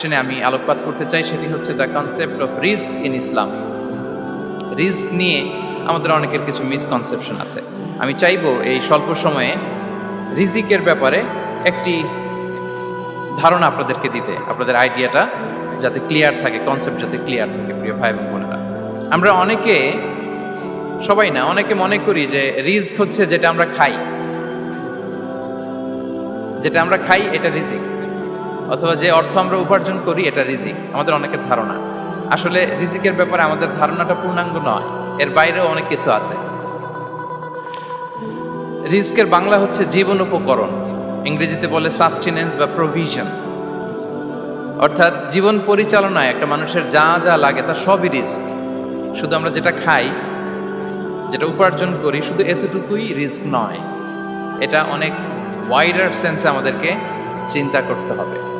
সেখানে আমি আলোকপাত করতে চাই, সেটি হচ্ছে the concept of risk in Islam risk নিয়ে আমাদের অনেকের কিছু মিসকনসেপশন আছে। আমি চাইব এই স্বল্প সময়ে রিজিকের ব্যাপারে একটি ধারণা আপনাদেরকে দিতে, আপনাদের আইডিয়াটা যাতে ক্লিয়ার থাকে কনসেপ্ট যাতে ক্লিয়ার থাকে, প্রিয় ভাই এবং বোনেরা। আমরা অনেকে, সবাই না, অনেকে মনে করি যে রিস্ক হচ্ছে যেটা আমরা খাই। যেটা আমরা খাই, এটা রিজিক অথবা যে অর্থ আমরা উপার্জন করি, এটা রিজিক, আমাদের অনেকের ধারণা। আসলে রিজিকের ব্যাপারে আমাদের ধারণাটা পূর্ণাঙ্গ নয়, এর বাইরেও অনেক কিছু আছে। রিস্কের বাংলা হচ্ছে জীবন উপকরণ, ইংরেজিতে বলে সাস্টেনেন্স বা প্রভিশন অর্থাৎ জীবন পরিচালনায় একটা মানুষের যা যা লাগে তার সবই রিস্ক। শুধু আমরা যেটা খাই, যেটা উপার্জন করি, শুধু এতটুকুই রিস্ক নয়। এটা অনেক ওয়াইডার সেন্সে আমাদেরকে চিন্তা করতে হবে।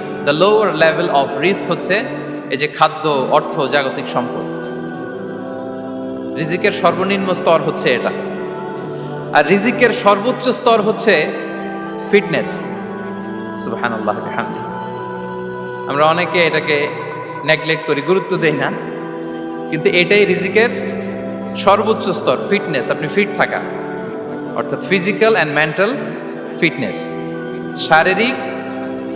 the lower level of risk হচ্ছে এই যে খাদ্য, অর্থ, জাগতিক সম্পদ। রিজিকের সর্বনিম্ন স্তর হচ্ছে এটা। আর রিজিকের সর্বোচ্চ স্তর হচ্ছে ফিটনেস আমরা অনেকে এটাকে নেগলেক্ট করি, গুরুত্ব দেই না। কিন্তু এটাই রিজিকের সর্বোচ্চ স্তর ফিটনেস আপনি ফিট থাকা। অর্থাৎ ফিজিক্যাল অ্যান্ড মেন্টাল ফিটনেস শারীরিক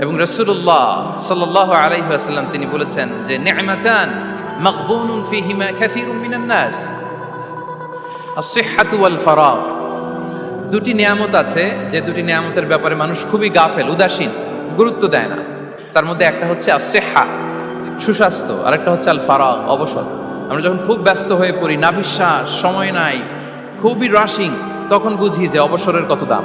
এবং রসুল্লাহ সাল্লাহ আলাইসাল্লাম তিনি বলেছেন যে নেমাচান মকবুনুন ফিহিমা কাসীরুম মিনান নাস। as-sihhatu wal ফারাগ দুটি নিয়ামত আছে, যে দুটি নিয়ামতের ব্যাপারে মানুষ খুবই গাফেল, উদাসীন, গুরুত্ব দেয় না। তার মধ্যে একটা হচ্ছে আসেহা সুস্বাস্থ্য আর একটা হচ্ছে আল ফারাগ অবসর। আমরা যখন খুব ব্যস্ত হয়ে পড়ি না বিশ্বাস সময় নাই, খুবই রাশিং তখন বুঝি যে অবসরের কত দাম।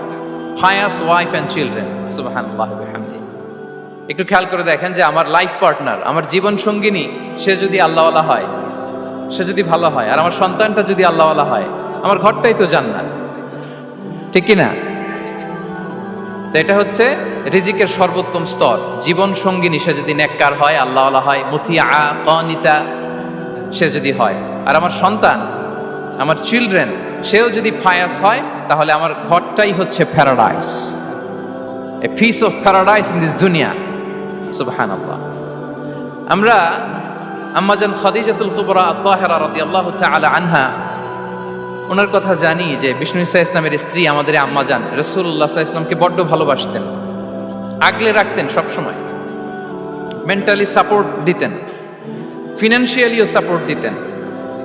ফায়াস ওয়াইফ অ্যান্ড চিলড্রেন সুবাহান্লাহ একটু খেয়াল করে দেখেন যে আমার লাইফ পার্টনার আমার জীবন সঙ্গিনী, সে যদি আল্লাহওয়ালা হয়, সে যদি ভালো হয়, আর আমার সন্তানটা যদি আল্লাহওয়ালা হয়, আমার ঘরটাই তো জান্নাত। ঠিক কি না তো এটা হচ্ছে রিজিকের সর্বোত্তম স্তর। জীবন সঙ্গিনী, সে যদি নেককার হয়, আল্লাহওয়ালা হয় মুতিয়া কনিতা, সে যদি হয়। আর আমার সন্তান, আমার চিলড্রেন সেও যদি ফায়াস হয় তাহলে আমার ঘরটাই হচ্ছে paradise a piece of paradise in this দুনিয়া সুবহানাল্লাহ। আমরা আম্মাজান খাদিজাতুল কুবরা আত্তাহেরা রাদিয়াল্লাহু তাআলা আনহা, ওনার কথা জানি যে বিষ্ণু ইসা ইসলামের স্ত্রী আমাদের আম্মাজান রসুল্লাহ ইসলামকে বড্ড ভালোবাসতেন, আগলে রাখতেন সবসময় মেন্টালি সাপোর্ট দিতেন ফিনান্সিয়ালিও সাপোর্ট দিতেন।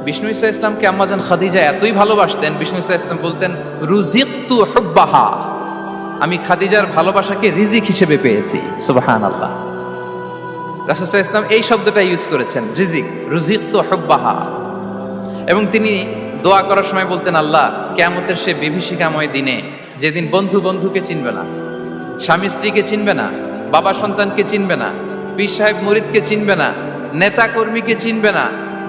বিষ্ণু ইসা ইসলামকে আম্মাজান খাদিজা এতই ভালোবাসতেন, বিষ্ণু ইসা ইসলাম বলতেন রুজিকতু হুব্বাহা। আমি খাদিজার ভালোবাসাকে রিজিক হিসেবে পেয়েছি সুবাহান আল্লাহ রাসুসাহ ইসলাম এই শব্দটা ইউজ করেছেন, রিজিক। রুজিক তো হব্বাহা। এবং তিনি দোয়া করার সময় বলতেন, আল্লাহ কেমতের সে বিভীষিকাময় দিনে যেদিন বন্ধু বন্ধুকে চিনবে না, স্বামী স্ত্রীকে চিনবে না, বাবা সন্তানকে চিনবে না, পীর সাহেব মরিদকে চিনবে না, নেতা কর্মীকে চিনবে না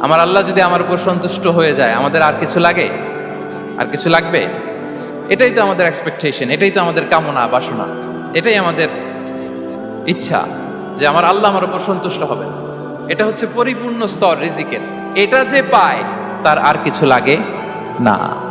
আমার আল্লাহ যদি আমার উপর সন্তুষ্ট হয়ে যায়, আমাদের আর কিছু লাগে? আর কিছু লাগবে? এটাই তো আমাদের এক্সপেকটেশন এটাই তো আমাদের কামনা, বাসনা। এটাই আমাদের ইচ্ছা যে আমার আল্লাহ আমার উপর সন্তুষ্ট হবে এটা হচ্ছে পরিপূর্ণ স্তর, রিজিকের। এটা যে পায়, তার আর কিছু লাগে না।